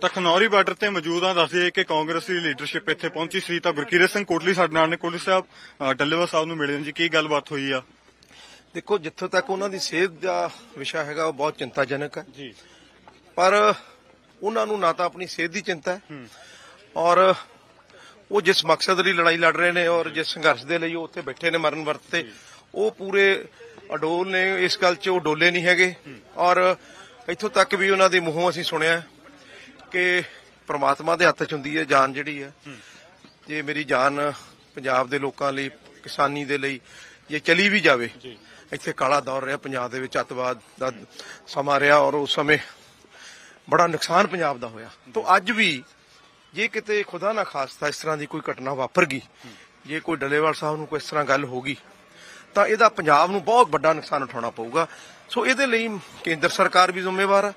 ਤਾਂ ਖਨੌਰੀ ਬਾਰਡਰ ਤੇ ਮੌਜੂਦ ਆ ਦੱਸਦੇ ਕਿ ਕਾਂਗਰਸ ਦੀ ਲੀਡਰਸ਼ਿਪ ਇੱਥੇ ਪਹੁੰਚੀ ਸੀ। ਤਾਂ ਗੁਰਕੀਰਤ ਸਿੰਘ ਕੋਟਲੀ ਸਾਡੇ ਨਾਲ ਨੇ। ਕੋਟਲੀ ਸਾਹਿਬ ਡੱਲੇਵਾਲ ਸਾਹਿਬ ਨੂੰ ਮਿਲੇ ਨੇ ਜੀ ਕੀ ਗੱਲਬਾਤ ਹੋਈ ਆ? ਦੇਖੋ ਜਿੱਥੋਂ ਤੱਕ ਉਹਨਾਂ ਦੀ ਸਿਹਤ ਦਾ ਵਿਸ਼ਾ ਹੈਗਾ ਉਹ ਬਹੁਤ ਚਿੰਤਾਜਨਕ ਹੈ। ਜੀ। ਪਰ ਉਹਨਾਂ ਨੂੰ ਨਾ ਤਾਂ ਆਪਣੀ ਸਿਹਤ ਦੀ ਚਿੰਤਾ ਹੈ ਔਰ ਉਹ ਜਿਸ ਮਕਸਦ ਲਈ ਲੜਾਈ ਲੜ ਰਹੇ ਨੇ ਔਰ ਜਿਸ ਸੰਘਰਸ਼ ਦੇ ਲਈ ਉਹ ਉੱਥੇ ਬੈਠੇ ਨੇ ਮਰਨ ਵਰਤ ਤੇ ਉਹ ਪੂਰੇ ਅਡੋਲ ਨੇ ਇਸ ਗੱਲ 'ਚ ਉਹ ਡੋਲੇ ਨਹੀਂ ਹੈਗੇ ਔਰ ਇੱਥੋਂ ਤੱਕ ਵੀ ਉਹਨਾਂ ਦੇ ਮੂੰਹੋਂ ਅਸੀਂ ਸੁਣਿਆ ਕਿ ਪ੍ਰਮਾਤਮਾ ਦੇ ਹੱਥ 'ਚ ਹੁੰਦੀ ਹੈ ਜਾਨ ਜਿਹੜੀ ਹੈ। ਜੇ ਮੇਰੀ ਜਾਨ ਪੰਜਾਬ ਦੇ ਲੋਕਾਂ ਲਈ ਕਿਸਾਨੀ ਦੇ ਲਈ ਜੇ ਚਲੀ ਵੀ ਜਾਵੇ ਇੱਥੇ ਕਾਲਾ ਦੌਰ ਰਿਹਾ ਪੰਜਾਬ ਦੇ ਵਿੱਚ ਅੱਤਵਾਦ ਦਾ ਸਮਾਂ ਰਿਹਾ ਔਰ ਉਸ ਸਮੇਂ ਬੜਾ ਨੁਕਸਾਨ ਪੰਜਾਬ ਦਾ ਹੋਇਆ। ਤੋਂ ਅੱਜ ਵੀ ਜੇ ਕਿਤੇ ਖੁਦਾ ਨਾ ਖਾਸਤਾ ਇਸ ਤਰ੍ਹਾਂ ਦੀ ਕੋਈ ਘਟਨਾ ਵਾਪਰ ਗਈ ਜੇ ਕੋਈ ਡਲੇਵਾਲ ਸਾਹਿਬ ਨੂੰ ਕੋਈ ਇਸ ਤਰ੍ਹਾਂ ਗੱਲ ਹੋ ਗਈ ਤਾਂ ਇਹਦਾ ਪੰਜਾਬ ਨੂੰ ਬਹੁਤ ਵੱਡਾ ਨੁਕਸਾਨ ਉਠਾਉਣਾ ਪਊਗਾ। ਸੋ ਇਹਦੇ ਲਈ ਕੇਂਦਰ ਸਰਕਾਰ ਵੀ ਜ਼ਿੰਮੇਵਾਰ ਹੈ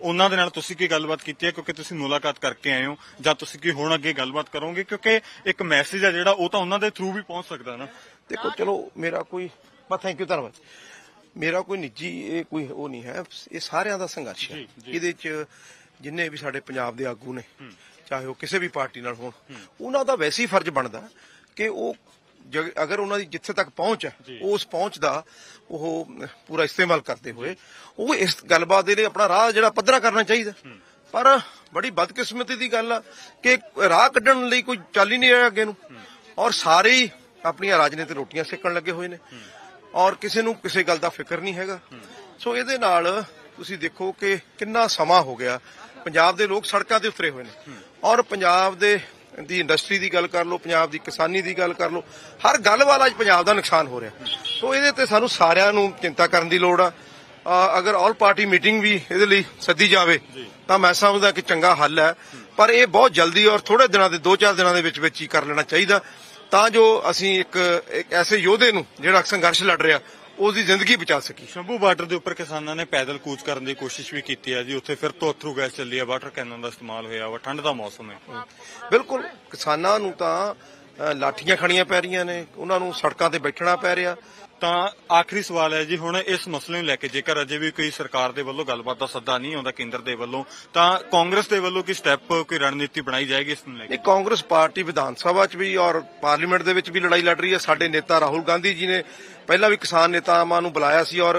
ਉਹਨਾਂ ਦੇ ਨਾਲ ਤੁਸੀਂ ਕੀ ਗੱਲਬਾਤ ਕੀਤੀ ਹੈ? ਕਿਉਂਕਿ ਤੁਸੀਂ ਮੁਲਾਕਾਤ ਕਰਕੇ ਆਏ ਹੋ ਜਾਂ ਤੁਸੀਂ ਕੀ ਹੁਣ ਅੱਗੇ ਗੱਲਬਾਤ ਕਰੋਗੇ? ਕਿਉਂਕਿ ਇੱਕ ਮੈਸੇਜ ਆ ਜਿਹੜਾ ਉਹ ਤਾਂ ਉਹਨਾਂ ਦੇ ਥਰੂ ਵੀ ਪਹੁੰਚ ਸਕਦਾ ਨਾ। ਦੇਖੋ ਚਲੋ ਮੇਰਾ ਕੋਈ ਬਸ ਥੈਂਕ ਯੂ ਧੰਨਵਾਦ। ਮੇਰਾ ਕੋਈ ਨਿੱਜੀ ਇਹ ਕੋਈ ਉਹ ਨਹੀਂ ਹੈ। ਇਹ ਸਾਰਿਆਂ ਦਾ ਸੰਘਰਸ਼ ਹੈ। ਇਹਦੇ ਚ ਜਿੰਨੇ ਵੀ ਸਾਡੇ ਪੰਜਾਬ ਦੇ ਆਗੂ ਨੇ ਚਾਹੇ ਉਹ ਕਿਸੇ ਵੀ ਪਾਰਟੀ ਨਾਲ ਹੋਣ ਉਹਨਾਂ ਦਾ ਵੈਸੇ ਹੀ ਫਰਜ਼ ਬਣਦਾ ਕਿ ਉਹ ਅਗਰ ਉਹਨਾਂ ਦੀ ਜਿੱਥੇ ਤੱਕ ਪਹੁੰਚ ਹੈ। ਉਸ ਪਹੁੰਚ ਦਾ ਉਹ ਪੂਰਾ ਇਸਤੇਮਾਲ ਕਰਦੇ ਹੋਏ ਉਹ ਇਸ ਗੱਲਬਾਤ ਦੇ ਲਈ ਆਪਣਾ ਰਾਹ ਜਿਹੜਾ ਪੱਧਰਾ ਕਰਨਾ ਚਾਹੀਦਾ। ਪਰ ਬੜੀ ਬਦਕਿਸਮਤੀ ਦੀ ਗੱਲ ਆ ਕਿ ਰਾਹ ਕੱਢਣ ਲਈ ਕੋਈ ਚੱਲ ਹੀ ਨਹੀਂ ਰਿਹਾ ਅੱਗੇ ਨੂੰ। ਔਰ ਸਾਰੇ ਹੀ ਆਪਣੀਆਂ ਰਾਜਨੀਤਿਕ ਰੋਟੀਆਂ ਸੇਕਣ ਲੱਗੇ ਹੋਏ ਨੇ। ਔਰ ਕਿਸੇ ਨੂੰ ਕਿਸੇ ਗੱਲ ਦਾ ਫਿਕਰ ਨਹੀਂ ਹੈਗਾ। ਸੋ ਇਹਦੇ ਨਾਲ ਤੁਸੀਂ ਦੇਖੋ ਕਿ ਕਿੰਨਾ ਸਮਾਂ ਹੋ ਗਿਆ। ਪੰਜਾਬ ਦੇ ਲੋਕ ਸੜਕਾਂ ਤੇ ਉਤਰੇ ਹੋਏ ਨੇ। ਔਰ ਪੰਜਾਬ ਦੇ ਦੀ ਇੰਡਸਟਰੀ ਦੀ ਗੱਲ ਕਰ ਲਓ ਪੰਜਾਬ ਦੀ ਕਿਸਾਨੀ ਦੀ ਗੱਲ ਕਰ ਲਓ ਹਰ ਗੱਲ ਵਾਲਾ ਅੱਜ ਪੰਜਾਬ ਦਾ ਨੁਕਸਾਨ ਹੋ ਰਿਹਾ। ਸੋ ਇਹਦੇ ਤੇ ਸਾਨੂੰ ਸਾਰਿਆਂ ਨੂੰ ਚਿੰਤਾ ਕਰਨ ਦੀ ਲੋੜ ਆ। ਅਗਰ ਆਲ ਪਾਰਟੀ ਮੀਟਿੰਗ ਵੀ ਇਹਦੇ ਲਈ ਸੱਦੀ ਜਾਵੇ ਤਾਂ ਮੈਂ ਸਮਝਦਾ ਕਿ ਚੰਗਾ ਹੱਲ ਹੈ। ਪਰ ਇਹ ਬਹੁਤ ਜਲਦੀ ਔਰ ਥੋੜੇ ਦਿਨਾਂ ਦੇ 2-4 ਦਿਨਾਂ ਦੇ ਵਿੱਚ ਵਿੱਚ ਹੀ ਕਰ ਲੈਣਾ ਚਾਹੀਦਾ। ਤਾਂ ਜੋ ਅਸੀਂ ਇੱਕ ਇੱਕ ਐਸੇ ਯੋਧੇ ਨੂੰ ਜਿਹੜਾ ਸੰਘਰਸ਼ ਲੜ ਰਿਹਾ ਉਸ ਦੀ ਜ਼ਿੰਦਗੀ ਬਚਾ ਸਕੀਏ ਸ਼ੰਭੂ ਬਾਰਡਰ ਦੇ ਉੱਪਰ ਕਿਸਾਨਾਂ ਨੇ ਪੈਦਲ ਕੂਚ ਕਰਨ ਦੀ ਕੋਸ਼ਿਸ਼ ਵੀ ਕੀਤੀ ਹੈ ਜੀ। ਉੱਥੇ ਫਿਰ ਤੋਂ ਅਥਰੂ ਗੈਸ ਚੱਲੀ ਹੈ। ਵਾਟਰ ਕੈਨਨ ਦਾ ਇਸਤੇਮਾਲ ਹੋਇਆ ਵਾ। ਠੰਡ ਦਾ ਮੌਸਮ ਹੈ। ਬਿਲਕੁਲ। ਕਿਸਾਨਾਂ ਨੂੰ ਤਾਂ ਲਾਠੀਆਂ ਖਣੀਆਂ ਪੈ ਰਹੀਆਂ ਨੇ ਉਹਨਾਂ ਨੂੰ ਸੜਕਾਂ ਤੇ ਬੈਠਣਾ ਪੈ ਰਿਹਾ। ਤਾਂ ਆਖਰੀ ਸਵਾਲ ਹੈ ਜੀ ਹੁਣ ਇਸ ਮਸਲੇ ਨੂੰ ਲੈ ਕੇ ਜੇਕਰ ਅਜੇ ਵੀ ਕੋਈ ਸਰਕਾਰ ਦੇ ਵੱਲੋਂ ਗੱਲਬਾਤ ਦਾ ਸੱਦਾ ਨਹੀਂ ਆਉਂਦਾ ਕੇਂਦਰ ਦੇ ਵੱਲੋਂ ਤਾਂ ਕਾਂਗਰਸ ਦੇ ਵੱਲੋਂ ਕੀ ਸਟੈਪ ਕੋਈ ਰਣਨੀਤੀ ਬਣਾਈ ਜਾਏਗੀ ਇਸ ਨੂੰ ਲੈ ਕੇ? ਕਾਂਗਰਸ ਪਾਰਟੀ ਵਿਧਾਨ ਸਭਾ 'ਚ ਵੀ ਔਰ ਪਾਰਲੀਮੈਂਟ ਦੇ ਵਿੱਚ ਵੀ ਲੜਾਈ ਲੜ ਰਹੀ ਹੈ। ਸਾਡੇ ਨੇਤਾ ਰਾਹੁਲ ਗਾਂਧੀ ਜੀ ਨੇ ਪਹਿਲਾਂ ਵੀ ਕਿਸਾਨ ਨੇਤਾਵਾਂ ਨੂੰ ਬੁਲਾਇਆ ਸੀ ਔਰ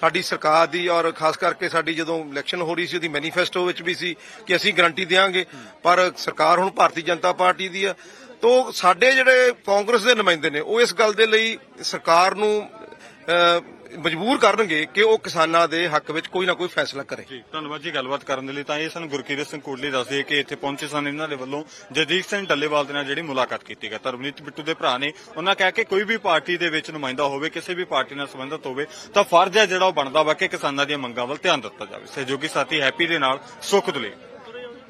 ਸਾਡੀ ਸਰਕਾਰ ਦੀ ਔਰ ਖਾਸ ਕਰਕੇ ਸਾਡੀ ਜਦੋਂ ਇਲੈਕਸ਼ਨ ਹੋ ਰਹੀ ਸੀ ਉਹਦੀ ਮੈਨੀਫੈਸਟੋ ਵਿੱਚ ਵੀ ਸੀ ਕਿ ਅਸੀਂ ਗਰੰਟੀ ਦੇਵਾਂਗੇ ਪਰ ਸਰਕਾਰ ਹੁਣ ਭਾਰਤੀ ਜਨਤਾ ਪਾਰਟੀ ਦੀ ਆ ਤੋਂ ਸਾਡੇ ਜਿਹੜੇ ਕਾਂਗਰਸ ਦੇ ਨੁਮਾਇੰਦੇ ਨੇ, ਉਹ ਇਸ ਗੱਲ ਦੇ ਲਈ ਸਰਕਾਰ ਨੂੰ ਮਜਬੂਰ ਕਰਨਗੇ ਕਿ ਉਹ ਕਿਸਾਨਾਂ ਦੇ ਹੱਕ ਵਿੱਚ ਕੋਈ ਨਾ ਕੋਈ ਫੈਸਲਾ ਕਰੇ। ਜੀ, ਧੰਨਵਾਦ ਜੀ ਗੱਲਬਾਤ ਕਰਨ ਦੇ ਲਈ। ਤਾਂ ਇਹ ਸਾਨੂੰ ਗੁਰਕੀਰਤ ਸਿੰਘ ਕੋਟਲੀ ਦੱਸਦੇ ਕਿ ਇੱਥੇ ਪਹੁੰਚੇ ਸਨ ਇਹਨਾਂ ਦੇ ਵੱਲੋਂ। ਜਗਦੀਪ ਸਿੰਘ ਡੱਲੇਵਾਲ ਦੇ ਨਾਲ ਜਿਹੜੀ ਮੁਲਾਕਾਤ ਕੀਤੀ ਗਈ। ਧਰਮਨੀਤ ਬਿੱਟੂ ਦੇ ਭਰਾ ਨੇ ਉਹਨਾਂ ਕਹਿ ਕੇ ਕੋਈ ਵੀ ਪਾਰਟੀ ਦੇ ਵਿੱਚ ਨੁਮਾਇੰਦਾ ਹੋਵੇ, ਕਿਸੇ ਵੀ ਪਾਰਟੀ ਨਾਲ ਸੰਬੰਧਿਤ ਹੋਵੇ, ਤਾਂ ਫਰਜ਼ ਹੈ ਜਿਹੜਾ ਉਹ ਬਣਦਾ ਵਾ ਕਿ ਕਿਸਾਨਾਂ ਦੀਆਂ ਮੰਗਾਂ ਵੱਲ ਧਿਆਨ ਦਿੱਤਾ ਜਾਵੇ। ਸਹਿਯੋਗੀ ਸਾਥੀ ਹੈਪੀ ਦੇ ਨਾਲ ਸੁਖ ਦੁਲੇ